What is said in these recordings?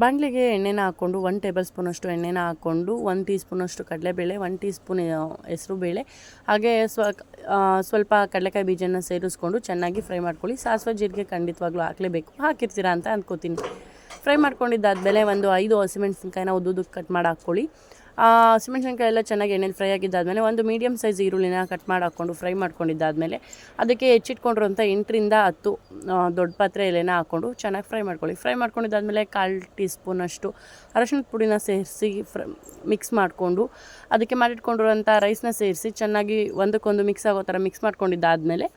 ಬಾಣಲೆಗೆ ಎಣ್ಣೆನ ಹಾಕ್ಕೊಂಡು one table ಸ್ಪೂನಷ್ಟು ಎಣ್ಣೆನ ಹಾಕ್ಕೊಂಡು ಒಂದು ಟೀ ಸ್ಪೂನಷ್ಟು ಕಡಲೆಬೇಳೆ ಒನ್ ಟೀ ಸ್ಪೂನ್ ಹೆಸರು ಬೇಳೆ, ಹಾಗೆ ಸ್ವ ಸ್ವಲ್ಪ ಕಡಲೆಕಾಯಿ ಬೀಜನ ಸೇರಿಸ್ಕೊಂಡು ಚೆನ್ನಾಗಿ ಫ್ರೈ ಮಾಡ್ಕೊಳ್ಳಿ. ಸಾಸಿವೆ ಜೀರಿಗೆ ಖಂಡಿತವಾಗ್ಲೂ ಹಾಕಲೇಬೇಕು. ಹಾಕಿರ್ತೀರಾ ಅಂತ ಅಂದ್ಕೋತೀನಿ ಫ್ರೈ ಮಾಡ್ಕೊಂಡಿದ್ದಾದಮೇಲೆ ಒಂದು ಐದು ಹಸಿಮೆಣ್ಸಿನ್ಕಾಯಿನ ಉದ್ದುದಕ್ಕೆ ಕಟ್ ಮಾಡಿ ಹಾಕ್ಕೊಳ್ಳಿ. ಹಸಿಮೆಣ್ಸಿನ್ಕಾಯಿ ಎಲ್ಲ ಚೆನ್ನಾಗಿ ಎಣ್ಣೆಲಿ ಫ್ರೈ ಆಗಿದ್ದಾದಮೇಲೆ ಒಂದು ಮೀಡಿಯಮ್ ಸೈಜ್ ಈರುಳ್ಳಿನ ಕಟ್ ಮಾಡಿ ಹಾಕ್ಕೊಂಡು ಫ್ರೈ ಮಾಡ್ಕೊಂಡಿದ್ದಾದಮೇಲೆ ಅದಕ್ಕೆ ಹೆಚ್ಚಿಟ್ಕೊಂಡಿರೋಂಥ ಎಂಟರಿಂದ ಹತ್ತು ದೊಡ್ಡ ಪಾತ್ರೆ ಎಲೆನ ಹಾಕ್ಕೊಂಡು ಚೆನ್ನಾಗಿ ಫ್ರೈ ಮಾಡ್ಕೊಳ್ಳಿ. ಫ್ರೈ ಮಾಡ್ಕೊಂಡಿದ್ದಾದಮೇಲೆ ಕಾಲು ಟೀ ಸ್ಪೂನಷ್ಟು ಅರಶಿಣದ ಪುಡಿನ ಸೇರಿಸಿ ಫ್ರ ಮಿಕ್ಸ್ ಮಾಡಿಕೊಂಡು ಅದಕ್ಕೆ ಮಾಡಿಟ್ಕೊಂಡಿರೋಂಥ ರೈಸ್ನ ಸೇರಿಸಿ ಚೆನ್ನಾಗಿ ಒಂದಕ್ಕೊಂದು ಮಿಕ್ಸ್ ಆಗೋ ಥರ ಮಿಕ್ಸ್ ಮಾಡ್ಕೊಂಡಿದ್ದಾದಮೇಲೆ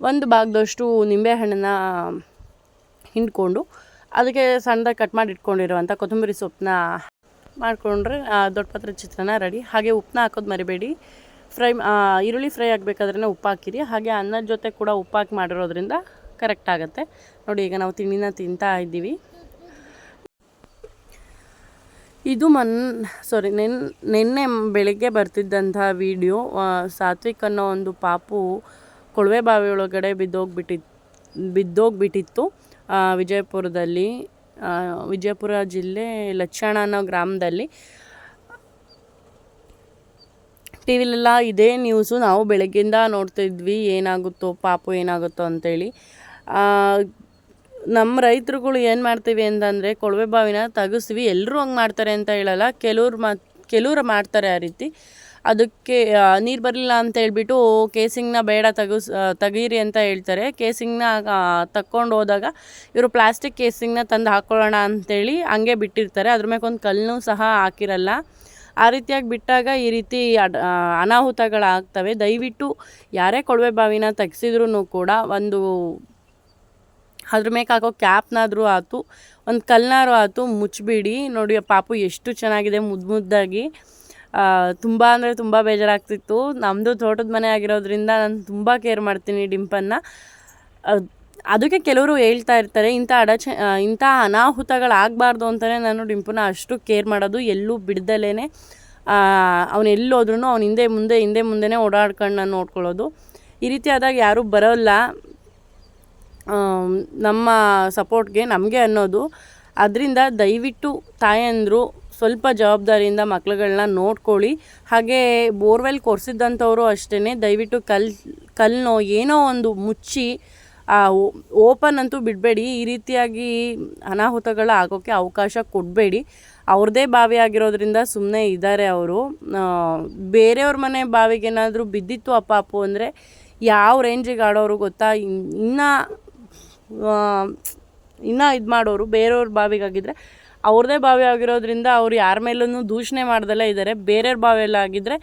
ಒಂದು ಭಾಗದಷ್ಟು ನಿಂಬೆಹಣ್ಣನ್ನ ಹಿಂಡ್ಕೊಂಡು ಅದಕ್ಕೆ ಸಣ್ಣದಾಗಿ ಕಟ್ ಮಾಡಿ ಇಟ್ಕೊಂಡಿರುವಂಥ ಕೊತ್ತಂಬರಿ ಸೊಪ್ಪನ್ನ ಮಾಡಿಕೊಂಡ್ರೆ ದೊಡ್ಡ ಪಾತ್ರೆ ಚಿತ್ರಾನ್ನ ರೆಡಿ. ಹಾಗೆ ಉಪ್ಪನ್ನ ಹಾಕೋದು ಮರಿಬೇಡಿ. ಫ್ರೈ ಈರುಳ್ಳಿ ಫ್ರೈ ಆಗಬೇಕಾದ್ರೆ ಉಪ್ಪು ಹಾಕಿರಿ. ಹಾಗೆ ಅನ್ನದ ಜೊತೆ ಕೂಡ ಉಪ್ಪು ಹಾಕಿ ಮಾಡಿರೋದ್ರಿಂದ ಕರೆಕ್ಟ್ ಆಗುತ್ತೆ. ನೋಡಿ, ಈಗ ನಾವು ತಿಂಡಿನ ತಿಂತಾ ಇದ್ದೀವಿ. ಇದು ಮನ್ ಸಾರಿ ನೆನ್, ನಿನ್ನೆ ಬೆಳಗ್ಗೆ ಬರ್ತಿದ್ದಂಥ ವಿಡಿಯೋ ಸಾತ್ವಿಕ್ ಅನ್ನೋ ಒಂದು ಪಾಪು ಕೊಳವೆ ಬಾವಿ ಒಳಗಡೆ ಬಿದ್ದೋಗ್ಬಿಟ್ಟಿತ್ತು ಬಿದ್ದೋಗ್ಬಿಟ್ಟಿತ್ತು ವಿಜಯಪುರದಲ್ಲಿ. ವಿಜಯಪುರ ಜಿಲ್ಲೆ ಲಕ್ಷಣ ಅನ್ನೋ ಗ್ರಾಮದಲ್ಲಿ ಟಿ ವಿಲೆಲ್ಲ ಇದೇ ನ್ಯೂಸು ನಾವು ಬೆಳಗ್ಗಿಂದ ನೋಡ್ತಿದ್ವಿ, ಏನಾಗುತ್ತೋ ಪಾಪು ಏನಾಗುತ್ತೋ ಅಂತೇಳಿ. ನಮ್ಮ ರೈತರುಗಳು ಏನು ಮಾಡ್ತೀವಿ ಅಂತಂದರೆ ಕೊಳವೆ ಬಾವಿನ ತೆಗಿಸ್ತೀವಿ ಎಲ್ಲರೂ ಹಂಗೆ ಮಾಡ್ತಾರೆ ಅಂತ ಹೇಳಲ್ಲ, ಕೆಲವ್ರು ಮಾ ಕೆಲವ್ರು ಮಾಡ್ತಾರೆ ಆ ರೀತಿ. ಅದಕ್ಕೆ ನೀರು ಬರಲಿಲ್ಲ ಅಂತ ಹೇಳ್ಬಿಟ್ಟು ಕೇಸಿಂಗ್ನ ಬೇಡ ತೆಗಿಸ್ ತೆಗೀರಿ ಅಂತ ಹೇಳ್ತಾರೆ. ಕೇಸಿಂಗ್ನ ತಕ್ಕೊಂಡು ಹೋದಾಗ ಇವರು ಪ್ಲಾಸ್ಟಿಕ್ ಕೇಸಿಂಗ್ನ ತಂದು ಹಾಕ್ಕೊಳ್ಳೋಣ ಅಂತೇಳಿ ಹಂಗೆ ಬಿಟ್ಟಿರ್ತಾರೆ. ಅದ್ರ ಮೇಲೆ ಒಂದು ಕಲ್ಲೂ ಸಹ ಹಾಕಿರಲ್ಲ. ಆ ರೀತಿಯಾಗಿ ಬಿಟ್ಟಾಗ ಈ ರೀತಿ ಅನಾಹುತಗಳಾಗ್ತವೆ. ದಯವಿಟ್ಟು ಯಾರೇ ಕೊಳವೆ ಬಾವಿನ ತೆಗೆಸಿದ್ರೂ ಕೂಡ ಒಂದು ಅದ್ರ ಮೇಲೆ ಹಾಕೋ ಕ್ಯಾಪ್ನಾದರೂ ಆಯ್ತು ಒಂದು ಕಲ್ನಾರು ಆಯ್ತು ಮುಚ್ಚಿಬಿಡಿ ನೋಡಿ, ಪಾಪು ಎಷ್ಟು ಚೆನ್ನಾಗಿದೆ ಮುದ್ದು ಮುದ್ದಾಗಿ. ತುಂಬ ಅಂದರೆ ತುಂಬ ಬೇಜಾರಾಗ್ತಿತ್ತು. ನಮ್ಮದು ತೋಟದ ಮನೆ ಆಗಿರೋದ್ರಿಂದ ನಾನು ತುಂಬ ಕೇರ್ ಮಾಡ್ತೀನಿ ಡಿಂಪನ್ನು. ಅದ್- ಅದಕ್ಕೆ ಕೆಲವರು ಹೇಳ್ತಾ ಇರ್ತಾರೆ, ಇಂಥ ಅಡಚ ಇಂಥ ಅನಾಹುತಗಳಾಗಬಾರ್ದು ಅಂತಲೇ ನಾನು ಡಿಂಪನ್ನ ಅಷ್ಟು ಕೇರ್ ಮಾಡೋದು ಎಲ್ಲೂ ಬಿಡ್ದಲೇ ಅವನು ಎಲ್ಲೋದ್ರೂ ಅವ್ನು ಹಿಂದೆ ಮುಂದೆ, ಹಿಂದೆ ಮುಂದೆನೇ ಓಡಾಡ್ಕೊಂಡು ನಾನು ನೋಡ್ಕೊಳ್ಳೋದು. ಈ ರೀತಿ ಆದಾಗ ಯಾರೂ ಬರೋಲ್ಲ. ನಮ್ಮ ಸಪೋರ್ಟ್ಗೆ ನಮಗೆ ಅನ್ನೋದು. ಅದರಿಂದ ದಯವಿಟ್ಟು ತಾಯಂದರು ಸ್ವಲ್ಪ ಜವಾಬ್ದಾರಿಯಿಂದ ಮಕ್ಳುಗಳನ್ನ ನೋಡ್ಕೊಳ್ಳಿ. ಹಾಗೆ ಬೋರ್ವೆಲ್ ಕೊರೆಸಿದ್ದಂಥವ್ರು ಅಷ್ಟೇ ದಯವಿಟ್ಟು ಕಲ್ ಕಲ್ಲೋ ಏನೋ ಒಂದು ಮುಚ್ಚಿ ಓಪನ್ ಅಂತೂ ಬಿಡಬೇಡಿ. ಈ ರೀತಿಯಾಗಿ ಅನಾಹುತಗಳು ಆಗೋಕ್ಕೆ ಅವಕಾಶ ಕೊಡಬೇಡಿ. ಅವ್ರದ್ದೇ ಬಾವಿ ಆಗಿರೋದ್ರಿಂದ ಸುಮ್ಮನೆ ಇದ್ದಾರೆ ಅವರು. ಬೇರೆಯವ್ರ ಮನೆ ಬಾವಿಗೇನಾದರೂ ಬಿದ್ದಿತ್ತು ಅಪ್ಪ ಅಪ್ಪು ಅಂದರೆ ಯಾವ ರೇಂಜಿಗೆ ಆಡೋರು ಗೊತ್ತಾ? ಇನ್ನು ಇನ್ನೂ ಇದು ಮಾಡೋರು ಬೇರೆಯವ್ರ ಬಾವಿಗಾಗಿದ್ದರೆ ಅವ್ರದ್ದೇ ಬಾವಿ ಆಗಿರೋದ್ರಿಂದ ಅವ್ರು ಯಾರ ಮೇಲೂ ದೂಷಣೆ ಮಾಡ್ದಲೇ ಇದ್ದಾರೆ ಬೇರೆಯವ್ರ ಬಾವಿಯಲ್ಲಾಗಿದ್ದರೆ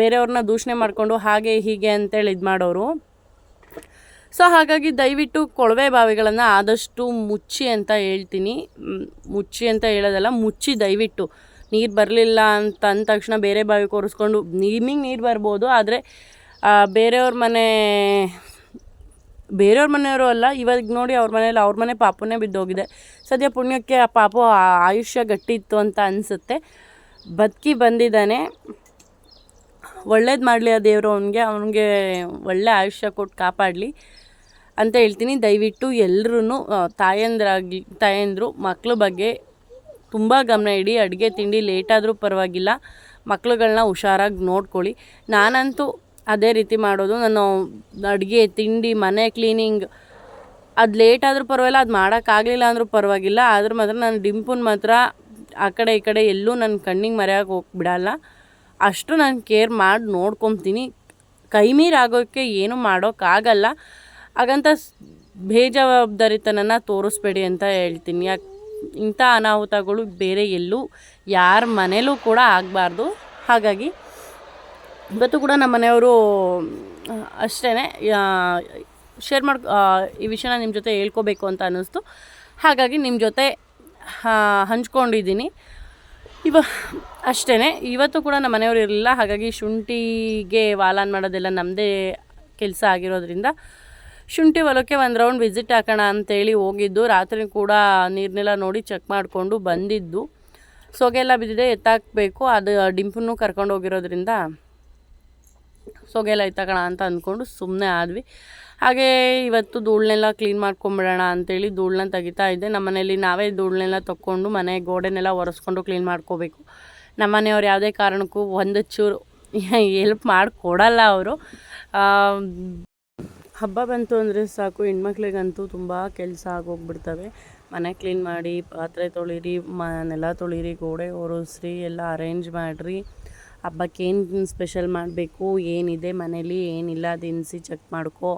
ಬೇರೆಯವ್ರನ್ನ ದೂಷಣೆ ಮಾಡಿಕೊಂಡು ಹಾಗೆ ಹೀಗೆ ಅಂತೇಳಿ ಇದು ಮಾಡೋರು. ಸೊ, ಹಾಗಾಗಿ ದಯವಿಟ್ಟು ಕೊಳವೆ ಬಾವಿಗಳನ್ನು ಆದಷ್ಟು ಮುಚ್ಚಿ ಅಂತ ಹೇಳ್ತೀನಿ. ಮುಚ್ಚಿ ಅಂತ ಹೇಳೋದಲ್ಲ, ಮುಚ್ಚಿ ದಯವಿಟ್ಟು. ನೀರು ಬರಲಿಲ್ಲ ಅಂತ ಅಂದ ತಕ್ಷಣ ಬೇರೆ ಬಾವಿ ಕೊರೆಸ್ಕೊಂಡು ನಿಮಗೆ ನೀರು ಬರ್ಬೋದು, ಆದರೆ ಬೇರೆಯವ್ರ ಮನೆ ಬೇರೆಯವ್ರ ಮನೆಯವರು ಅಲ್ಲ, ಇವಾಗ ನೋಡಿ ಅವ್ರ ಮನೇಲಿ ಅವ್ರ ಮನೆ ಪಾಪನೇ ಬಿದ್ದೋಗಿದೆ. ಸದ್ಯ ಪುಣ್ಯಕ್ಕೆ ಆ ಪಾಪು ಆಯುಷ್ಯ ಗಟ್ಟಿ ಇತ್ತು ಅಂತ ಅನಿಸುತ್ತೆ. ಬದುಕಿ ಬಂದಿದ್ದಾನೆ. ಒಳ್ಳೇದು ಮಾಡಲಿ ಆ ದೇವರು ಅವನಿಗೆ ಅವನಿಗೆ ಒಳ್ಳೆ ಆಯುಷ್ಯ ಕೊಟ್ಟು ಕಾಪಾಡಲಿ ಅಂತ ಹೇಳ್ತೀನಿ. ದಯವಿಟ್ಟು ಎಲ್ಲರೂ ತಾಯಂದ್ರಾಗಿ ತಾಯಂದರು, ಮಕ್ಳ ಬಗ್ಗೆ ತುಂಬ ಗಮನ ಇಡಿ. ಅಡುಗೆ ತಿಂಡಿ ಲೇಟಾದರೂ ಪರವಾಗಿಲ್ಲ. ಮಕ್ಳುಗಳನ್ನ ಹುಷಾರಾಗಿ ನೋಡ್ಕೊಳ್ಳಿ. ನಾನಂತೂ ಅದೇ ರೀತಿ ಮಾಡೋದು. ನಾನು ಅಡುಗೆ, ತಿಂಡಿ, ಮನೆ ಕ್ಲೀನಿಂಗ್ ಅದು ಲೇಟ್ ಆದರೂ ಪರವಾಗಿಲ್ಲ, ಅದು ಮಾಡೋಕ್ಕಾಗಲಿಲ್ಲ ಅಂದರೂ ಪರವಾಗಿಲ್ಲ. ಆದ್ರೆ ಮಾತ್ರ ನಾನು ಡಿಂಪುನ ಮಾತ್ರ ಆ ಕಡೆ ಈ ಕಡೆ ಎಲ್ಲೂ ನನ್ನ ಕಣ್ಣಿಗೆ ಮರೆಯೋಕೆ ಹೋಗ್ಬಿಡಲ್ಲ ಅಷ್ಟು ನಾನು ಕೇರ್ ಮಾಡಿ ನೋಡ್ಕೊತೀನಿ. ಕೈ ಮೀರಾಗೋಕ್ಕೆ ಏನೂ ಮಾಡೋಕ್ಕಾಗಲ್ಲ ಹಾಗಂತ ಬೇಜವಾಬ್ದಾರಿತನನ ತೋರಿಸ್ಬೇಡಿ ಅಂತ ಹೇಳ್ತೀನಿ. ಯಾಕೆ ಇಂಥ ಅನಾಹುತಗಳು ಬೇರೆ ಎಲ್ಲೂ ಯಾರ ಮನೇಲೂ ಕೂಡ ಆಗಬಾರ್ದು. ಹಾಗಾಗಿ ಇವತ್ತು ಕೂಡ ನಮ್ಮ ಮನೆಯವರು ಅಷ್ಟೇ ಶೇರ್ ಮಾಡಿ ಈ ವಿಷಯನ ನಿಮ್ಮ ಜೊತೆ ಹೇಳ್ಕೋಬೇಕು ಅಂತ ಅನ್ನಿಸ್ತು. ಹಾಗಾಗಿ ನಿಮ್ಮ ಜೊತೆ ಹಂಚ್ಕೊಂಡಿದ್ದೀನಿ. ಇವ ಅಷ್ಟೇ ಇವತ್ತು ಕೂಡ ನಮ್ಮ ಮನೆಯವರು ಇರಲಿಲ್ಲ. ಹಾಗಾಗಿ ಶುಂಠಿಗೆ ವಾಲಾನ್ ಮಾಡೋದೆಲ್ಲ ನಮ್ಮದೇ ಕೆಲಸ ಆಗಿರೋದ್ರಿಂದ ಶುಂಠಿ ಹೊಲಕ್ಕೆ ಒಂದು ರೌಂಡ್ ವಿಸಿಟ್ ಹಾಕೋಣ ಅಂತೇಳಿ ಹೋಗಿದ್ದು. ರಾತ್ರಿ ಕೂಡ ನೀರನ್ನೆಲ್ಲ ನೋಡಿ ಚೆಕ್ ಮಾಡಿಕೊಂಡು ಬಂದಿದ್ದು. ಸೊಗೆಲ್ಲ ಬಿದ್ದಿದೆ, ಎತ್ತಾಕಬೇಕು. ಅದು ಡಿಂಪನ್ನು ಕರ್ಕೊಂಡು ಹೋಗಿರೋದ್ರಿಂದ ಸೊಗೆಲ್ಲ ಐತಕಣ ಅಂತ ಅಂದ್ಕೊಂಡು ಸುಮ್ಮನೆ ಆದ್ವಿ. ಹಾಗೆ ಇವತ್ತು ಧೂಳನ್ನೆಲ್ಲ ಕ್ಲೀನ್ ಮಾಡ್ಕೊಂಬಿಡೋಣ ಅಂತೇಳಿ ಧೂಳನ್ನ ತೆಗಿತಾ ಇದ್ದೆ. ನಮ್ಮ ಮನೇಲಿ ನಾವೇ ಧೂಳನ್ನೆಲ್ಲ ತಕ್ಕೊಂಡು ಮನೆ ಗೋಡೆನೆಲ್ಲ ಒರೆಸ್ಕೊಂಡು ಕ್ಲೀನ್ ಮಾಡ್ಕೋಬೇಕು. ನಮ್ಮ ಮನೆಯವ್ರು ಯಾವುದೇ ಕಾರಣಕ್ಕೂ ಒಂದು ಚೂರು ಎಲ್ಪ್ ಮಾಡಿಕೊಡಲ್ಲ ಅವರು. ಹಬ್ಬ ಬಂತು ಅಂದರೆ ಸಾಕು, ಹೆಣ್ಮಕ್ಳಿಗಂತೂ ತುಂಬ ಕೆಲಸ ಆಗೋಗ್ಬಿಡ್ತವೆ. ಮನೆ ಕ್ಲೀನ್ ಮಾಡಿ, ಪಾತ್ರೆ ತೊಳೀರಿ ಮನೆಲ್ಲ ನೆಲ ತೊಳೀರಿ, ಗೋಡೆ ಒರೆಸ್ರಿ, ಎಲ್ಲ ಅರೇಂಜ್ ಮಾಡಿರಿ. ಹಬ್ಬಕ್ಕೆ ಏನು ಸ್ಪೆಷಲ್ ಮಾಡಬೇಕು? ಏನಿದೆ ಮನೇಲಿ? ಏನಿಲ್ಲ? ದಿನಸಿ ಚೆಕ್ ಮಾಡ್ಕೊ.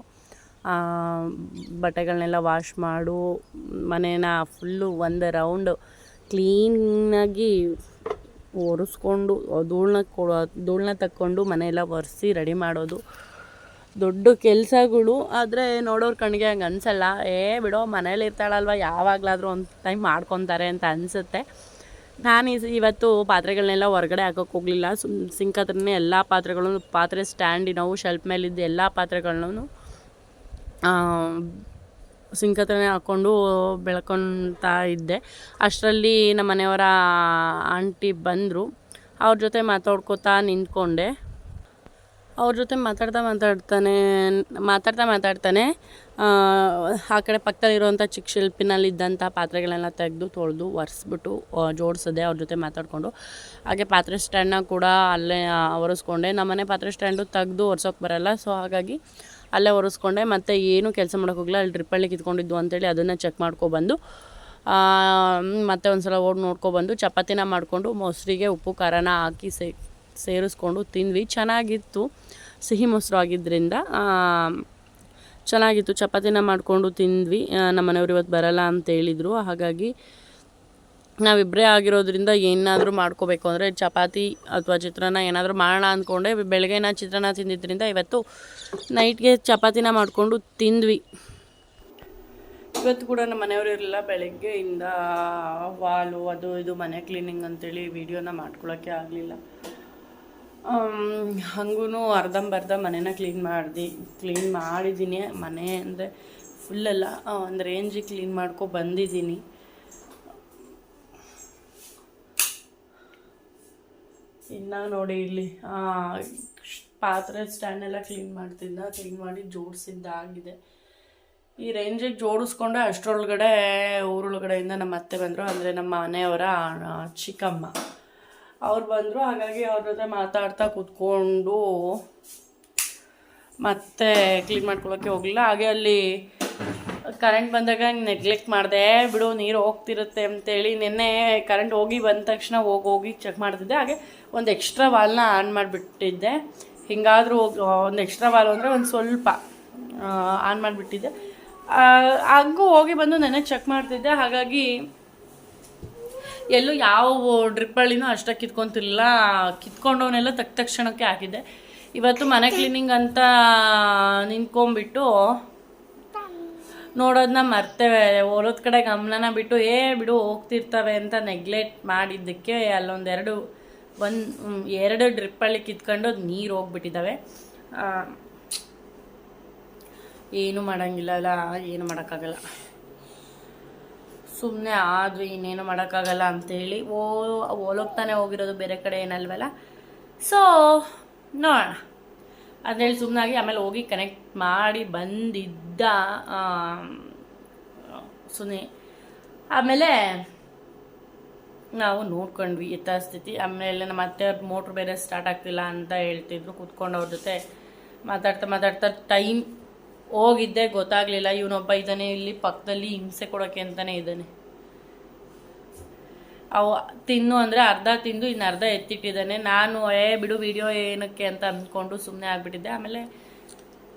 ಬಟ್ಟೆಗಳನ್ನೆಲ್ಲ ವಾಶ್ ಮಾಡು. ಮನೇನ ಫುಲ್ಲು ಒಂದು ರೌಂಡು ಕ್ಲೀನಾಗಿ ಒರೆಸ್ಕೊಂಡು ಧೂಳನ್ನ ಕೊಡೋ ಧೂಳನ್ನ ತಕ್ಕೊಂಡು ಮನೆಯೆಲ್ಲ ಒರೆಸಿ ರೆಡಿ ಮಾಡೋದು. ದೊಡ್ಡ ಕೆಲಸಗಳು, ಆದರೆ ನೋಡೋರು ಕಣ್ಣಿಗೆ ಹಂಗೆ ಅನ್ಸಲ್ಲ. ಏ, ಬಿಡೋ, ಮನೇಲಿ ಇರ್ತಾಳಲ್ವ? ಯಾವಾಗಲಾದರೂ ಒಂದು ಟೈಮ್ ಮಾಡ್ಕೊತಾರೆ ಅಂತ ಅನಿಸುತ್ತೆ. ನಾನು ಇವತ್ತು ಪಾತ್ರೆಗಳನ್ನೆಲ್ಲ ಹೊರಗಡೆ ಹಾಕೋಕೆ ಹೋಗಲಿಲ್ಲ. ಸುಮ್ ಸಿಂಕ್ ಹತ್ರನೇ ಎಲ್ಲ ಪಾತ್ರೆಗಳನ್ನು ಪಾತ್ರೆ ಸ್ಟ್ಯಾಂಡಿನವು ಶೆಲ್ಫ್ ಮೇಲಿದ್ದ ಎಲ್ಲ ಪಾತ್ರೆಗಳನ್ನು ಸಿಂಕ್ ಹತ್ರನೇ ಹಾಕ್ಕೊಂಡು ಬೆಳ್ಕೊತಾ ಇದ್ದೆ. ಅಷ್ಟರಲ್ಲಿ ನಮ್ಮ ಮನೆಯವರ ಆಂಟಿ ಬಂದರು. ಅವ್ರ ಜೊತೆ ಮಾತಾಡ್ಕೋತಾ ನಿಂತ್ಕೊಂಡೆ. ಅವ್ರ ಜೊತೆ ಮಾತಾಡ್ತಾ ಮಾತಾಡ್ತಾನೆ ಮಾತಾಡ್ತಾ ಮಾತಾಡ್ತಾನೆ ಆ, ಕಡೆ ಪಕ್ಕದಲ್ಲಿರುವಂಥ ಚಿಕ್ಕ ಶಿಲ್ಪಿನಲ್ಲಿ ಇದ್ದಂಥ ಪಾತ್ರೆಗಳನ್ನ ತೆಗೆದು ತೊಳೆದು ಒರೆಸ್ಬಿಟ್ಟು ಜೋಡಿಸಿದೆ ಅವ್ರ ಜೊತೆ ಮಾತಾಡಿಕೊಂಡು ಹಾಗೆ ಪಾತ್ರೆ ಸ್ಟ್ಯಾಂಡ್ನ ಕೂಡ ಅಲ್ಲೇ ಒರೆಸ್ಕೊಂಡೆ. ನಮ್ಮನೆ ಪಾತ್ರೆ ಸ್ಟ್ಯಾಂಡು ತೆಗೆದು ಒರ್ಸೋಕೆ ಬರಲ್ಲ ಸೊ ಹಾಗಾಗಿ ಅಲ್ಲೇ ಒರೆಸ್ಕೊಂಡೆ. ಮತ್ತು ಏನು ಕೆಲಸ ಮಾಡೋಕೆ ಹೋಗಲ್ಲ ಅಲ್ಲಿ ಡ್ರಿಪ್ಪಳ್ಳಿ ಕಿತ್ಕೊಂಡಿದ್ದು ಅಂತೇಳಿ ಅದನ್ನು ಚೆಕ್ ಮಾಡ್ಕೊಬಂದು ಮತ್ತೆ ಒಂದು ಸಲ ಓಡಿ ನೋಡ್ಕೊಬಂದು ಚಪಾತಿನ ಮಾಡಿಕೊಂಡು ಮೊಸರಿಗೆ ಉಪ್ಪು ಖಾರನ ಹಾಕಿ ಸೇ ಸೇರಿಸ್ಕೊಂಡು ತಿಂದ್ವಿ. ಚೆನ್ನಾಗಿತ್ತು. ಸಿಹಿ ಮೊಸರು ಆಗಿದ್ದರಿಂದ ಚೆನ್ನಾಗಿತ್ತು. ಚಪಾತಿನ ಮಾಡಿಕೊಂಡು ತಿಂದ್ವಿ. ಆ, ನಮ್ಮ ಮನೆಯವ್ರು ಇವತ್ತು ಬರಲ್ಲ ಅಂತ ಹೇಳಿದರು. ಹಾಗಾಗಿ ನಾವಿಬ್ಬರೇ ಆಗಿರೋದ್ರಿಂದ ಏನಾದರೂ ಮಾಡ್ಕೋಬೇಕು. ಅಂದರೆ ಚಪಾತಿ ಅಥವಾ ಚಿತ್ರಾನ್ನ ಏನಾದರೂ ಮಾಡೋಣ ಅಂದ್ಕೊಂಡೆ. ಬೆಳಗ್ಗೆ ನಾ ಚಿತ್ರಾನ್ನ ತಿಂದಿದ್ದರಿಂದ ಇವತ್ತು ನೈಟ್ಗೆ ಚಪಾತಿನ ಮಾಡಿಕೊಂಡು ತಿಂದ್ವಿ. ಇವತ್ತು ಕೂಡ ನಮ್ಮ ಮನೆಯವರು ಇರಲಿಲ್ಲ. ಬೆಳಗ್ಗೆಯಿಂದ ವಾಲು ಅದು ಇದು ಮನೆ ಕ್ಲೀನಿಂಗ್ ಅಂತೇಳಿ ವೀಡಿಯೋನ ಮಾಡ್ಕೊಳ್ಳೋಕ್ಕೆ ಆಗಲಿಲ್ಲ. ಹಂಗೂ ಅರ್ಧಂಬರ್ಧ ಮನೇನ ಕ್ಲೀನ್ ಮಾಡಿದೆ ಕ್ಲೀನ್ ಮಾಡಿದ್ದೀನಿ ಮನೆ ಅಂದರೆ ಫುಲ್ಲೆಲ್ಲ ಒಂದು ರೇಂಜಿಗೆ ಕ್ಲೀನ್ ಮಾಡ್ಕೊ ಬಂದಿದ್ದೀನಿ ಇನ್ನು ನೋಡಿ ಇಲ್ಲಿ ಪಾತ್ರೆ ಸ್ಟ್ಯಾಂಡ್ ಎಲ್ಲ ಕ್ಲೀನ್ ಮಾಡ್ತಿದ್ದ ಕ್ಲೀನ್ ಮಾಡಿ ಜೋಡಿಸಿದ್ದಾಗಿದೆ ಈ ರೇಂಜಿಗೆ ಜೋಡಿಸ್ಕೊಂಡೆ ಅಷ್ಟರೊಳಗಡೆ, ಊರೊಳಗಡೆಯಿಂದ ನಮ್ಮ ಅತ್ತೆ ಬಂದರು, ಅಂದರೆ ನಮ್ಮ ಮನೆಯವರ ಚಿಕ್ಕಮ್ಮ. ಅವ್ರು ಬಂದರು, ಹಾಗಾಗಿ ಅವ್ರ ಜೊತೆ ಮಾತಾಡ್ತಾ ಕೂತ್ಕೊಂಡು ಮತ್ತೆ ಕ್ಲೀನ್ ಮಾಡ್ಕೊಳ್ಳೋಕ್ಕೆ ಹೋಗಲಿಲ್ಲ. ಹಾಗೆ ಅಲ್ಲಿ ಕರೆಂಟ್ ಬಂದಾಗ ನೆಗ್ಲೆಕ್ಟ್ ಮಾಡಿದೆ, ಬಿಡು, ನೀರು ಹೋಗ್ತಿರುತ್ತೆ ಅಂತೇಳಿ ನಿನ್ನೆ ಕರೆಂಟ್ ಹೋಗಿ ಬಂದ ತಕ್ಷಣ ಹೋಗಿ ಹೋಗಿ ಚೆಕ್ ಮಾಡ್ತಿದ್ದೆ. ಹಾಗೆ ಒಂದು ಎಕ್ಸ್ಟ್ರಾ ವಾಲ್ನ ಆನ್ ಮಾಡಿಬಿಟ್ಟಿದ್ದೆ. ಹಿಂಗಾದರೂ ಒಂದು ಎಕ್ಸ್ಟ್ರಾ ವಾಲ್ ಅಂದರೆ ಒಂದು ಸ್ವಲ್ಪ ಆನ್ ಮಾಡಿಬಿಟ್ಟಿದ್ದೆ. ಹಂಗೂ ಹೋಗಿ ಬಂದು ನೆನ್ನೆ ಚೆಕ್ ಮಾಡ್ತಿದ್ದೆ. ಹಾಗಾಗಿ ಎಲ್ಲೂ ಯಾವ ಡ್ರಿಪ್ಪಳ್ಳಿನೂ ಅಷ್ಟಕ್ಕೆ ಕಿತ್ಕೊಂತಿಲ್ಲ ಕಿತ್ಕೊಂಡವನ್ನೆಲ್ಲ ತಕ್ಕ ತಕ್ಷಣಕ್ಕೆ ಹಾಕಿದ್ದೆ. ಇವತ್ತು ಮನೆ ಕ್ಲೀನಿಂಗ್ ಅಂತ ನಿಂತ್ಕೊಂಡ್ಬಿಟ್ಟು ನೋಡೋದನ್ನ ಮರ್ತೇವೆ. ಓರೋದ್ ಕಡೆ ಗಮನನ ಬಿಟ್ಟು, ಏ ಬಿಡು, ಹೋಗ್ತಿರ್ತವೆ ಅಂತ ನೆಗ್ಲೆಕ್ಟ್ ಮಾಡಿದ್ದಕ್ಕೆ ಅಲ್ಲೊಂದೆರಡು, ಒಂದು ಎರಡು ಡ್ರಿಪ್ಪಳ್ಳಿ ಕಿತ್ಕೊಂಡು ನೀರು ಹೋಗ್ಬಿಟ್ಟಿದ್ದಾವೆ ಏನು ಮಾಡೋಂಗಿಲ್ಲ ಅಲ್ಲ ಏನು ಮಾಡೋಕ್ಕಾಗಲ್ಲ. ಸುಮ್ಮನೆ ಆದ್ವಿ ಇನ್ನೇನು ಮಾಡೋಕ್ಕಾಗಲ್ಲ ಅಂತೇಳಿ ಓ, ಓಲೋಗ್ತಾನೆ ಹೋಗಿರೋದು ಬೇರೆ ಕಡೆ ಏನಲ್ವಲ್ಲ? ಸೊ ನೋಡೋಣ. ಅಂತೇಳಿ ಸುಮ್ಮನಾಗಿ ಆಮೇಲೆ ಹೋಗಿ ಕನೆಕ್ಟ್ ಮಾಡಿ ಬಂದಿದ್ದ ಸುನಿ. ಆಮೇಲೆ ನಾವು ನೋಡ್ಕೊಂಡ್ವಿ ಯಥಾಸ್ಥಿತಿ ಆಮೇಲೆ ನಮ್ಮ ಅತ್ತೆ ಮೋಟ್ರ್ ಬೇರೆ ಸ್ಟಾರ್ಟ್ ಆಗ್ತಿಲ್ಲ ಅಂತ ಹೇಳ್ತಿದ್ರು ಕೂತ್ಕೊಂಡು ಅವ್ರ ಜೊತೆ. ಮಾತಾಡ್ತಾ ಮಾತಾಡ್ತಾ ಟೈಮ್ ಹೋಗಿದ್ದೆ, ಗೊತ್ತಾಗ್ಲಿಲ್ಲ. ಇವನೊಬ್ಬ ಇದ್ದಾನೆ, ಇಲ್ಲಿ ಪಕ್ಕದಲ್ಲಿ ಹಿಂಸೆ ಕೊಡೋಕೆ ಅಂತಾನೆ ಇದ್ದಾನೆ. ಅವು ತಿನ್ನು ಅಂದರೆ ಅರ್ಧ ತಿಂದು ಇನ್ನು ಅರ್ಧ ಎತ್ತಿಟ್ಟಿದ್ದಾನೆ. ನಾನು, ಏ, ಬಿಡು ವಿಡಿಯೋ ಏನಕ್ಕೆ ಅಂತ ಅಂದ್ಕೊಂಡು ಸುಮ್ಮನೆ ಆಗಿಬಿಟ್ಟಿದ್ದೆ. ಆಮೇಲೆ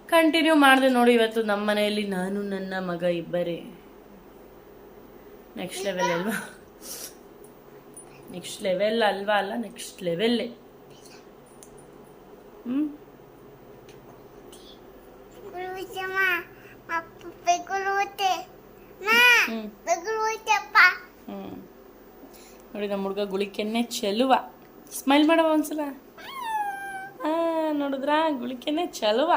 ಕಂಟಿನ್ಯೂ ಮಾಡಿದೆ ನೋಡಿ ಇವತ್ತು ನಮ್ಮ ಮನೆಯಲ್ಲಿ ನಾನು, ನನ್ನ ಮಗ ಇಬ್ಬರೇ. ನೆಕ್ಸ್ಟ್ ಲೆವೆಲ್ ಅಲ್ವಾ? ನೆಕ್ಸ್ಟ್ ಲೆವೆಲ್ ಅಲ್ವಾ? ಅಲ್ಲ ನೆಕ್ಸ್ಟ್ ಲೆವೆಲ್ಲೇ ಹ್ಞೂ Apa? Ma, ಮಾ pa. ನೋಡಿ ನಮ್ಮ ಹುಡುಗ ಗುಳಿಕೆನ್ನೆ ಚೆಲುವ. ಸ್ಮೈಲ್ ಮಾಡವ ಒಂದ್ಸಲ. ನೋಡಿದ್ರ ನೋಡಿದ್ರಾ ಗುಳಿಕೆನೆ ಚೆಲುವ.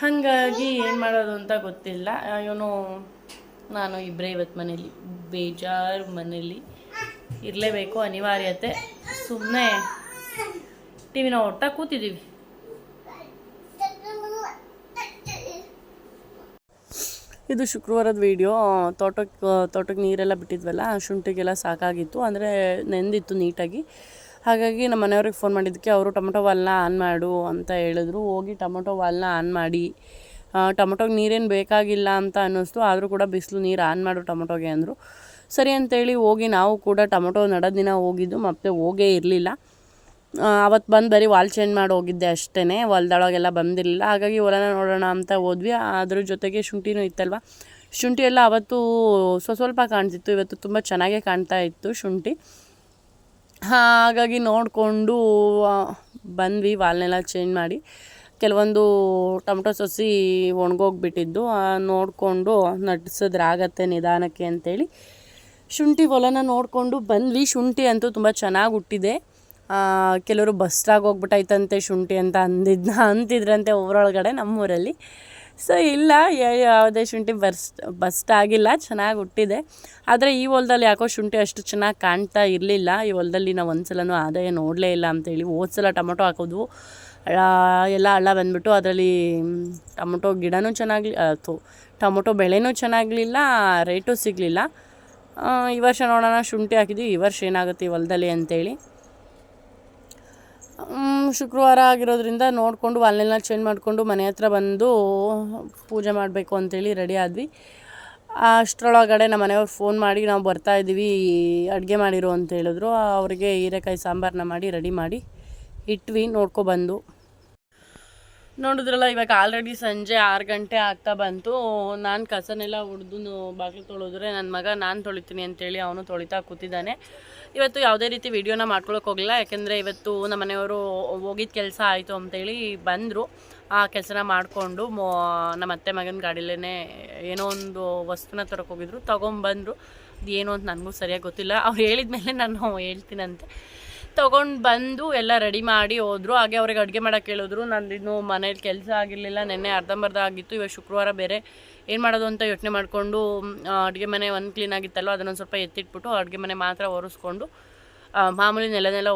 ಹಾಗಾಗಿ ಏನು ಮಾಡೋದು ಅಂತ ಗೊತ್ತಿಲ್ಲ. ಇವನು ನಾನು ಇಬ್ಬರೇ ಇವತ್ತು ಮನೇಲಿ ಬೇಜಾರು ಮನೇಲಿ ಇರಲೇಬೇಕು ಅನಿವಾರ್ಯತೆ. ಸುಮ್ಮನೆ ಟಿ ವಿನ ಒಟ್ಟ ಕೂತಿದ್ದೀವಿ ಇದು ಶುಕ್ರವಾರದ ವೀಡಿಯೋ ತೋಟಕ್ಕೆ ತೋಟಕ್ಕೆ ನೀರೆಲ್ಲ ಬಿಟ್ಟಿದ್ವಲ್ಲ ಶುಂಠಿಗೆಲ್ಲ ಸಾಕಾಗಿತ್ತು, ಅಂದರೆ ನೆಂದಿತ್ತು ನೀಟಾಗಿ. ಹಾಗಾಗಿ ನಮ್ಮ ಮನೆಯವ್ರಿಗೆ ಫೋನ್ ಮಾಡಿದ್ದಕ್ಕೆ, ಅವರು ಟೊಮೊಟೊ ವಾಲ್ನ ಆನ್ ಮಾಡು ಅಂತ ಹೇಳಿದ್ರು. ಹೋಗಿ ಟೊಮೊಟೊ ವಾಲ್ನ ಆನ್ ಮಾಡಿ ಟೊಮೊಟೊಗೆ ನೀರೇನು ಬೇಕಾಗಿಲ್ಲ ಅಂತ ಅನ್ನಿಸ್ತು. ಆದರೂ ಕೂಡ ಬಿಸಿಲು ನೀರು ಆನ್ ಮಾಡು ಟೊಮೊಟೊಗೆ ಅಂದರು. ಸರಿ ಅಂತೇಳಿ ಹೋಗಿ ನಾವು ಕೂಡ ಟೊಮೊಟೊ ನಡೋ ದಿನ ಹೋಗಿದ್ದು, ಮತ್ತೆ ಹೋಗೇ ಇರಲಿಲ್ಲ. ಅವತ್ತು ಬಂದು ಬರೀ ವಾಲ್ ಚೇಂಜ್ ಮಾಡಿ ಹೋಗಿದ್ದೆ ಅಷ್ಟೇ ಹೊಲ್ದೊಳಗೆಲ್ಲ ಬಂದಿರಲಿಲ್ಲ. ಹಾಗಾಗಿ ಹೊಲನ ನೋಡೋಣ ಅಂತ ಹೋದ್ವಿ. ಅದ್ರ ಜೊತೆಗೆ ಶುಂಠಿನೂ ಇತ್ತಲ್ವ? ಶುಂಠಿ ಎಲ್ಲ ಅವತ್ತು ಸ್ವ ಸ್ವಲ್ಪ ಕಾಣ್ತಿತ್ತು. ಇವತ್ತು ತುಂಬ ಚೆನ್ನಾಗೇ ಕಾಣ್ತಾ ಇತ್ತು ಶುಂಠಿ. ಹಾಗಾಗಿ ನೋಡಿಕೊಂಡು ಬಂದ್ವಿ. ವಾಲ್ನೆಲ್ಲ ಚೇಂಜ್ ಮಾಡಿ. ಕೆಲವೊಂದು ಟೊಮೊಟೊ ಸಸಿ ಒಣಗೋಗ್ಬಿಟ್ಟಿದ್ದು. ನೋಡಿಕೊಂಡು ನಡ್ಸಿದ್ರೆ ಆಗತ್ತೆ ನಿಧಾನಕ್ಕೆ ಅಂತೇಳಿ. ಶುಂಠಿ ಹೊಲನ ನೋಡಿಕೊಂಡು ಬಂದ್ವಿ. ಶುಂಠಿ ಅಂತೂ ತುಂಬ ಚೆನ್ನಾಗಿ ಹುಟ್ಟಿದೆ. ಕೆಲವರು ಬಸ್ಟಾಗಿ ಹೋಗ್ಬಿಟ್ಟೈತಂತೆ ಶುಂಠಿ ಅಂತ ಅಂದಿದ್ನ ಅಂತಿದ್ರಂತೆ ಊರೊಳಗಡೆ ನಮ್ಮೂರಲ್ಲಿ. ಸೊ ಇಲ್ಲ ಯಾವುದೇ ಶುಂಠಿ ಬಸ್ ಬಸ್ಟ್ ಆಗಿಲ್ಲ, ಚೆನ್ನಾಗಿ ಹುಟ್ಟಿದೆ. ಆದರೆ ಈ ಹೊಲದಲ್ಲಿ ಯಾಕೋ ಶುಂಠಿ ಅಷ್ಟು ಚೆನ್ನಾಗಿ ಕಾಣ್ತಾ ಇರಲಿಲ್ಲ. ಈ ಹೊಲದಲ್ಲಿ ನಾವು ಒಂದು ಸಲನೂ ಆದಾಯ ನೋಡಲೇ ಇಲ್ಲ ಅಂತೇಳಿ ಸಲ ಟೊಮೊಟೊ ಹಾಕೋದು ಎಲ್ಲ ಹಳ್ಳ ಬಂದ್ಬಿಟ್ಟು ಅದರಲ್ಲಿ ಟೊಮೊಟೊ ಗಿಡನೂ ಚೆನ್ನಾಗಿ ಅಥು ಟೊಮೊಟೊ ಬೆಳೆನೂ ಚೆನ್ನಾಗಲಿಲ್ಲ ರೇಟೂ ಸಿಗಲಿಲ್ಲ. ಈ ವರ್ಷ ನೋಡೋಣ, ಶುಂಠಿ ಹಾಕಿದ್ವಿ, ಈ ವರ್ಷ ಏನಾಗುತ್ತೆ ಈ ಹೊಲದಲ್ಲಿ ಅಂತೇಳಿ. ಶುಕ್ರವಾರ ಆಗಿರೋದ್ರಿಂದ ನೋಡಿಕೊಂಡು ಅಲ್ಲೆಲ್ಲ ಚೇಂಜ್ ಮಾಡಿಕೊಂಡು ಮನೆ ಹತ್ರ ಬಂದು ಪೂಜೆ ಮಾಡಬೇಕು ಅಂತೇಳಿ ರೆಡಿ ಆದ್ವಿ. ಅಷ್ಟರೊಳಗಡೆ ನಮ್ಮ ಮನೆಯವ್ರು ಫೋನ್ ಮಾಡಿ ನಾವು ಬರ್ತಾ ಇದ್ದೀವಿ, ಅಡುಗೆ ಮಾಡಿರು ಅಂತ ಹೇಳಿದ್ರು. ಅವರಿಗೆ ಹೀರೆಕಾಯಿ ಸಾಂಬಾರನ್ನ ಮಾಡಿ ರೆಡಿ ಮಾಡಿ ಇಟ್ವಿ ನೋಡ್ಕೊಬಂದು ನೋಡಿದ್ರಲ್ಲ, ಇವಾಗ ಆಲ್ರೆಡಿ ಸಂಜೆ ಆರು ಗಂಟೆ ಆಗ್ತಾ ಬಂತು. ನಾನು ಕಸನೆಲ್ಲ ಹುಡ್ದು ಬಾಗಿಲು ತೊಳೆದ್ರೆ ನನ್ನ ಮಗ ನಾನು ತೊಳಿತೀನಿ ಅಂತೇಳಿ ಅವನು ತೊಳಿತಾ ಕೂತಿದ್ದಾನೆ. ಇವತ್ತು ಯಾವುದೇ ರೀತಿ ವಿಡಿಯೋನ ಮಾಡ್ಕೊಳಕ್ಕೆ ಹೋಗಲಿಲ್ಲ, ಯಾಕೆಂದರೆ ಇವತ್ತು ನಮ್ಮ ಮನೆಯವರು ಹೋಗಿದ್ದ ಕೆಲಸ ಆಯಿತು ಅಂತೇಳಿ ಬಂದರು. ಆ ಕೆಲಸನ ಮಾಡಿಕೊಂಡು ಮೋ, ನಮ್ಮ ಅತ್ತೆ ಮಗನ ಗಾಡಿಲೇ ಏನೋ ಒಂದು ವಸ್ತುನ ತರಕ್ಕೆ ಹೋಗಿದ್ರು, ತೊಗೊಂಬಂದರು. ಅದು ಏನು ಅಂತ ನನಗೂ ಸರಿಯಾಗಿ ಗೊತ್ತಿಲ್ಲ. ಅವ್ರು ಹೇಳಿದ ಮೇಲೆ ನಾನು ಹೇಳ್ತೀನಂತೆ. ತೊಗೊಂಡು ಬಂದು ಎಲ್ಲ ರೆಡಿ ಮಾಡಿ ಹೋದ್ರು. ಹಾಗೆ ಅವ್ರಿಗೆ ಅಡುಗೆ ಮಾಡೋಕೆ ಹೇಳಿದ್ರು. ನಂದು ಇನ್ನೂ ಮನೇಲಿ ಕೆಲಸ ಆಗಿರಲಿಲ್ಲ. ನೆನ್ನೆ ಅರ್ಧಂಬರ್ಧ ಆಗಿತ್ತು. ಇವಾಗ ಶುಕ್ರವಾರ ಬೇರೆ. ಏನು ಮಾಡೋದು ಅಂತ ಯೋಚನೆ ಮಾಡಿಕೊಂಡು ಅಡುಗೆ ಮನೆ ಒಂದು ಕ್ಲೀನ್ ಆಗಿತ್ತಲ್ಲೋ ಅದನ್ನೊಂದು ಸ್ವಲ್ಪ ಎತ್ತಿಟ್ಬಿಟ್ಟು ಅಡುಗೆ ಮನೆ ಮಾತ್ರ ಒರೆಸ್ಕೊಂಡು ಮಾಮೂಲಿ ನೆಲನೆಲ್ಲ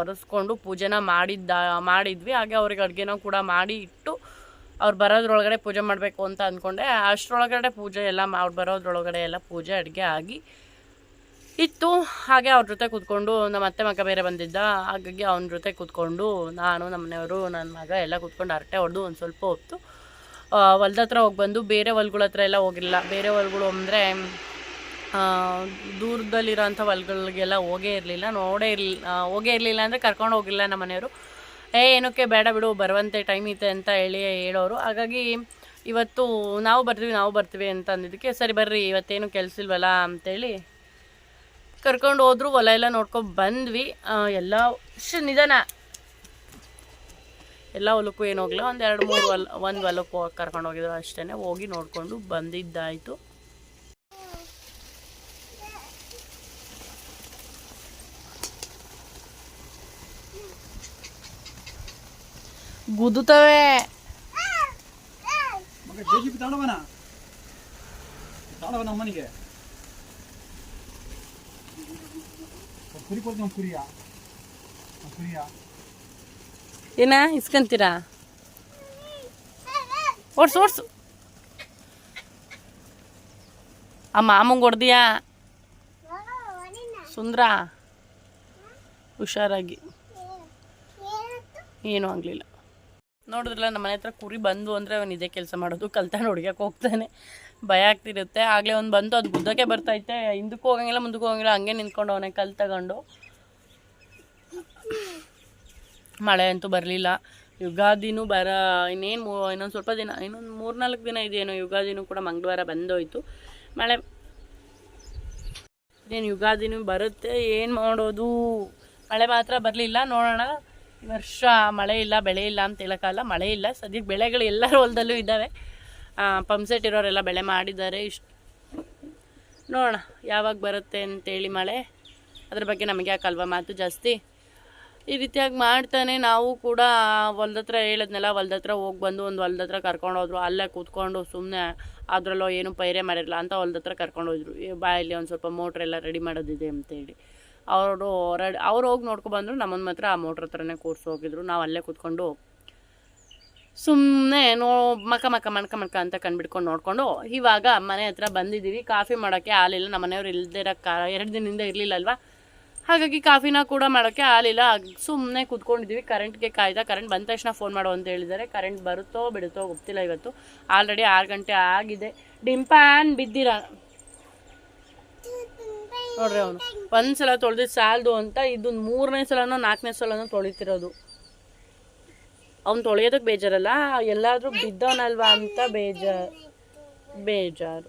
ಒರೆಸ್ಕೊಂಡು ಪೂಜೆನ ಮಾಡಿದ್ದ, ಮಾಡಿದ್ವಿ. ಹಾಗೆ ಅವ್ರಿಗೆ ಅಡುಗೆನೂ ಕೂಡ ಮಾಡಿ ಇಟ್ಟು ಅವ್ರು ಬರೋದ್ರೊಳಗಡೆ ಪೂಜೆ ಮಾಡಬೇಕು ಅಂತ ಅಂದ್ಕೊಂಡೆ ಅಷ್ಟರೊಳಗಡೆ ಪೂಜೆ ಎಲ್ಲ ಅವ್ರು ಬರೋದ್ರೊಳಗಡೆ ಎಲ್ಲ ಪೂಜೆ, ಅಡುಗೆ ಆಗಿ ಇತ್ತು. ಹಾಗೆ ಅವ್ರ ಜೊತೆ ಕೂತ್ಕೊಂಡು ನಮ್ಮ ಅತ್ತೆ ಮಗ ಬೇರೆ ಬಂದಿದ್ದ. ಹಾಗಾಗಿ ಅವನ ಜೊತೆ ಕೂತ್ಕೊಂಡು ನಾನು, ನಮ್ಮ ಮನೆಯವರು ನನ್ನ ಮಗ ಎಲ್ಲ ಕೂತ್ಕೊಂಡು ಹರಟೆ ಹೊಡೆದು ಒಂದು ಸ್ವಲ್ಪ ಹೊತ್ತು ಹೊಲ್ದ ಹತ್ರ ಹೋಗಿ ಬಂದು ಬೇರೆ ಹೊಲ್ಗಳ ಹತ್ರ ಎಲ್ಲ ಹೋಗಿಲ್ಲ. ಬೇರೆ ಹೊಲ್ಗಳು ಅಂದರೆ ದೂರದಲ್ಲಿರೋಂಥ ಹೊಲ್ಗಳಿಗೆಲ್ಲ ಹೋಗೇ ಇರಲಿಲ್ಲ. ನೋಡೇ ಇರಲಿಲ್ಲ ಹೋಗೇ ಇರಲಿಲ್ಲ ಅಂದರೆ ಕರ್ಕೊಂಡು ಹೋಗಿಲ್ಲ ನಮ್ಮ ಮನೆಯವರು. ಏ, ಏನಕ್ಕೆ ಬೇಡ ಬಿಡು, ಬರುವಂತೆ ಟೈಮ್ ಇದೆ ಅಂತ ಹೇಳಿ ಹೇಳೋರು. ಹಾಗಾಗಿ ಇವತ್ತು ನಾವು ಬರ್ತೀವಿ ನಾವು ಬರ್ತೀವಿ ಅಂತ ಅಂದಿದ್ದಕ್ಕೆ, ಸರಿ ಬರ್ರಿ, ಇವತ್ತೇನು ಕೆಲಸ ಇಲ್ವಲ್ಲ ಅಂತೇಳಿ ಕರ್ಕೊಂಡು ಹೋದ್ರು, ಹೊಲ ಎಲ್ಲ ನೋಡ್ಕೊಂಡು ಬಂದ್ವಿ. ಎಲ್ಲ ಇಷ್ಟು ನಿಧಾನ. ಎಲ್ಲ ಹೊಲಕ್ಕೂ ಏನು ಹೋಗ್ಲಿಲ್ಲ. ಒಂದು ಎರಡು ಮೂರು ಹೊಲ, ಒಂದು ಹೊಲಕ್ಕೆ ಹೋಗಿ ಕರ್ಕೊಂಡು ಹೋಗಿದ್ರು ಅಷ್ಟೇ ಹೋಗಿ ನೋಡಿಕೊಂಡು ಬಂದಿದ್ದಾಯಿತು. ಗುದ್ದುತ್ತವೆ ಮಗ ಜೆ ಸಿ ಬಿ ತಾಳವನ ತಾಳವ ನಮ್ಮನಿಗೆ ಏನ ಇಸ್ಕೊಂತೀರಾ? Odds odds. ಆ ಮಾಮಂಗೆ ಹೊಡ್ದಿಯಾ? ಸುಂದ್ರ? ಹುಷಾರಾಗಿ. ಏನೂ ಆಗಲಿಲ್ಲ. ನೋಡಿದ್ರಲ್ಲ, ನಮ್ಮ ಮನೆ ಹತ್ರ ಕುರಿ ಬಂದು ಅಂದರೆ ಅವನು ಇದೇ ಕೆಲಸ ಮಾಡೋದು, ಕಲ್ತಾನೆ ಹುಡುಗಕ್ಕೆ ಹೋಗ್ತಾನೆ. ಭಯ ಆಗ್ತಿರುತ್ತೆ. ಆಗಲೇ ಒಂದು ಬಂತು, ಅದು ಗುದ್ದಕ್ಕೆ ಬರ್ತೈತೆ ಹಿಂದಕ್ಕೂ ಹೋಗಂಗಿಲ್ಲ, ಮುಂದಕ್ಕೂ ಹೋಗಂಗಿಲ್ಲ, ಹಂಗೆ ನಿಂತ್ಕೊಂಡು ಅವನೇ ಕಲ್ ತಗೊಂಡು. ಮಳೆ ಅಂತೂ ಬರಲಿಲ್ಲ. ಯುಗಾದಿನೂ ಬರ, ಇನ್ನೇನು ಇನ್ನೊಂದು ಸ್ವಲ್ಪ ದಿನ, ಇನ್ನೊಂದು ಮೂರ್ನಾಲ್ಕು ದಿನ ಇದೆಯೇನೋ ಯುಗಾದಿನೂ ಕೂಡ ಮಂಗಳವಾರ ಬಂದೋಯ್ತು. ಮಳೆ ಏನು ಯುಗಾದಿನೂ ಬರುತ್ತೆ, ಏನು ಮಾಡೋದು? ಮಳೆ ಮಾತ್ರ ಬರಲಿಲ್ಲ, ನೋಡೋಣ. ಈ ವರ್ಷ ಮಳೆ ಇಲ್ಲ, ಬೆಳೆ ಇಲ್ಲ ಅಂತ ಹೇಳೋಕ್ಕಲ್ಲ ಮಳೆ ಇಲ್ಲ. ಸದ್ಯಕ್ಕೆ ಬೆಳೆಗಳು ಎಲ್ಲರ ಹೊಲದಲ್ಲೂ ಇದ್ದಾವೆ. ಪಂಪ್ಸೆಟ್ ಇರೋರೆಲ್ಲ ಬೆಳೆ ಮಾಡಿದ್ದಾರೆ. ಇಷ್ಟು ನೋಡೋಣ ಯಾವಾಗ ಬರುತ್ತೆ ಅಂತೇಳಿ ಮಳೆ. ಅದ್ರ ಬಗ್ಗೆ ನಮಗೆ ಯಾಕಲ್ವ ಮಾತು ಜಾಸ್ತಿ? ಈ ರೀತಿಯಾಗಿ ಮಾಡ್ತಾನೆ ನಾವು ಕೂಡ ಹೊಲ್ದ ಹತ್ರ ಹೇಳಿದ್ನೆಲ್ಲ, ಹೊಲ್ದ ಹತ್ರ ಹೋಗಿ ಬಂದು ಒಂದು ಹೊಲ್ದ ಹತ್ರ ಕರ್ಕೊಂಡು ಹೋದ್ರು. ಅಲ್ಲೇ ಕೂತ್ಕೊಂಡು ಸುಮ್ಮನೆ ಅದರಲ್ಲೋ ಏನು ಪೈರೆ ಮಾಡಿರಲ್ಲ ಅಂತ ಹೊಲ್ದ ಹತ್ರ ಕರ್ಕೊಂಡು ಹೋದ್ರು. ಬಾಯಲ್ಲಿ ಒಂದು ಸ್ವಲ್ಪ ಮೋಟ್ರೆಲ್ಲ ರೆಡಿ ಮಾಡೋದಿದೆ ಅಂತೇಳಿ. ಅವರು ರೆಡಿ ಅವ್ರು ಹೋಗಿ ನೋಡ್ಕೊಬಂದ್ರು ನಮ್ಮನ್ನ ಮಾತ್ರ ಆ ಮೋಟ್ರ್ ಹತ್ರನೇ ಹೋಗಿದ್ರು. ನಾವು ಅಲ್ಲೇ ಕೂತ್ಕೊಂಡು ಸುಮ್ಮನೆ ನೋ, ಮಕ ಮಕ, ಮಣ್ಕ ಮಣ್ಕ ಅಂತ ಕಂಡುಬಿಟ್ಕೊಂಡು ನೋಡಿಕೊಂಡು ಇವಾಗ ಮನೆ ಹತ್ರ ಬಂದಿದ್ದೀವಿ. ಕಾಫಿ ಮಾಡೋಕ್ಕೆ ಹಾಲಿಲ್ಲ ನಮ್ಮ ಮನೆಯವ್ರು ಇಲ್ಲದೇ ಇರೋ ಕಾ ಎರಡು ದಿನದಿಂದ ಇರಲಿಲ್ಲ ಅಲ್ವಾ ಹಾಗಾಗಿ ಕಾಫಿನ ಕೂಡ ಮಾಡೋಕ್ಕೆ ಹಾಲಿಲ್ಲ ಸುಮ್ಮನೆ ಕೂತ್ಕೊಂಡಿದ್ದೀವಿ. ಕರೆಂಟ್ಗೆ ಕಾಯ್ದ, ಕರೆಂಟ್ ಬಂದ ತಕ್ಷಣ ಫೋನ್ ಮಾಡು ಅಂತ ಹೇಳಿದ್ದಾರೆ. ಕರೆಂಟ್ ಬರುತ್ತೋ, ಬಿಡುತ್ತೋ ಗೊತ್ತಿಲ್ಲ ಇವತ್ತು. ಆಲ್ರೆಡಿ ಆರು ಗಂಟೆ ಆಗಿದೆ. ಡಿಂಪ್ಯಾನ್ ಬಿದ್ದಿರ? ನೋಡ್ರಿ ಅವನು. ಒಂದ್ಸಲ ತೊಳೆದಿದ್ದು ಸಾಲದು ಅಂತ ಇದು ಮೂರನೇ ಸಲನೋ ನಾಲ್ಕನೇ ಸಲನೋ ತೊಳಿತಿರೋದು. ಅವ್ನು ತೊಳೆಯೋದಕ್ಕೆ ಬೇಜಾರಲ್ಲ, ಎಲ್ಲಾದರೂ ಬಿದ್ದವನಲ್ವಾ ಅಂತ ಬೇಜಾರು ಬೇಜಾರು.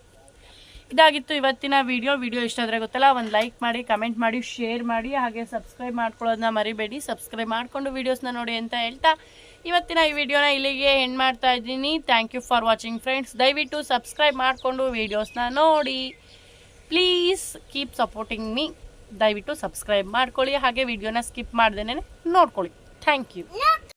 ಇದಾಗಿತ್ತು ಇವತ್ತಿನ ವಿಡಿಯೋ. ವಿಡಿಯೋ ಇಷ್ಟ ಆದರೆ ಗೊತ್ತಲ್ಲ, ಒಂದು ಲೈಕ್ ಮಾಡಿ, ಕಮೆಂಟ್ ಮಾಡಿ, ಶೇರ್ ಮಾಡಿ, ಹಾಗೆ ಸಬ್ಸ್ಕ್ರೈಬ್ ಮಾಡ್ಕೊಳ್ಳೋದನ್ನ ಮರಿಬೇಡಿ. ಸಬ್ಸ್ಕ್ರೈಬ್ ಮಾಡಿಕೊಂಡು ವೀಡಿಯೋಸ್ನ ನೋಡಿ ಅಂತ ಹೇಳ್ತಾ ಇವತ್ತಿನ ಈ ವಿಡಿಯೋನ ಇಲ್ಲಿಗೆ ಎಂಡ್ ಮಾಡ್ತಾ ಇದ್ದೀನಿ. Thank you for watching friends ದಯವಿಟ್ಟು ಸಬ್ಸ್ಕ್ರೈಬ್ ಮಾಡಿಕೊಂಡು ವೀಡಿಯೋಸ್ನ ನೋಡಿ. ಪ್ಲೀಸ್ ಕೀಪ್ ಸಪೋರ್ಟಿಂಗ್ ಮೀ ದಯವಿಟ್ಟು ಸಬ್ಸ್ಕ್ರೈಬ್ ಮಾಡ್ಕೊಳ್ಳಿ. ಹಾಗೆ ವಿಡಿಯೋನ ಸ್ಕಿಪ್ ಮಾಡ್ದೇನೆ ನೋಡ್ಕೊಳ್ಳಿ. Thank you